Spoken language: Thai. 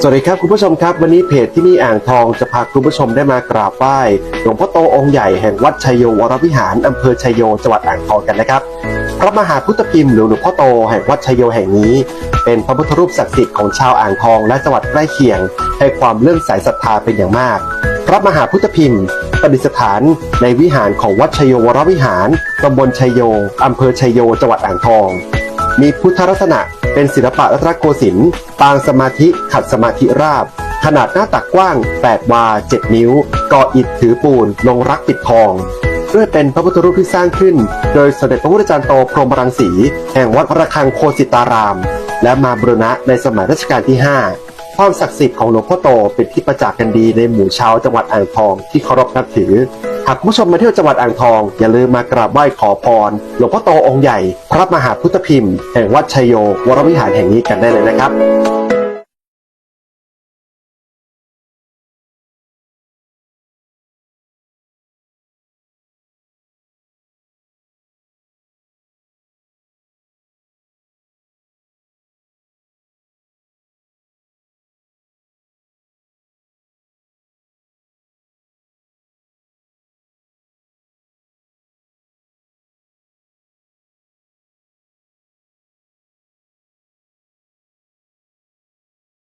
สวัสดีครับคุณผู้ชมครับ วันนี้เพจที่นี่อ่างทองจะพาคุณผู้ชมได้มากราบไหว้หลวงพ่อโตองค์ใหญ่แห่งวัดชัยโยวรวิหารอำเภอชัยโยจังหวัดอ่างทองกันนะครับพระมหาพุทธพิมพ์หรือหลวงพ่อโตแห่งวัดชัยโยแห่งนี้ เป็นพระพุทธรูปศักดิ์สิทธิ์ของชาวอ่างทองและจังหวัดใกล้เคียง ให้ความเลื่อมใสศรัทธาเป็นอย่างมาก พระมหาพุทธพิมพ์ประดิษฐานในวิหารของวัดชัยโยวรวิหารตำบลชัยโยอำเภอชัยโยจังหวัดอ่างทอง มีพุทธลักษณะ เป็นศิลปะรัตนโกสินทร์ปางสมาธิขัดสมาธิราบ ขนาดหน้าตักกว้าง 8 วา 7 นิ้ว ก่ออิฐถือปูน ลงรักปิดทองด้วยเป็นพระพุทธรูปที่สร้างขึ้น โดยสมเด็จพระพุทธจารย์โตพรหมรังสี แห่งวัดระฆังโคสิตาราม และมาบรณะในสมัยรัชกาลที่ 5 ความศักดิ์สิทธิ์ของหลวงพ่อโตเป็นที่ประจักษ์กันดีในหมู่ชาวจังหวัดอ่างทองที่เคารพนับถือ หากผู้ชมมาเที่ยวจังหวัดอ่างทอง อย่าลืมมากราบไหว้ขอพรหลวงพ่อโตองค์ใหญ่ พระมหาพุทธพิมพ์ แห่งวัดชัยโยวรวิหารแห่งนี้กันได้เลยนะครับ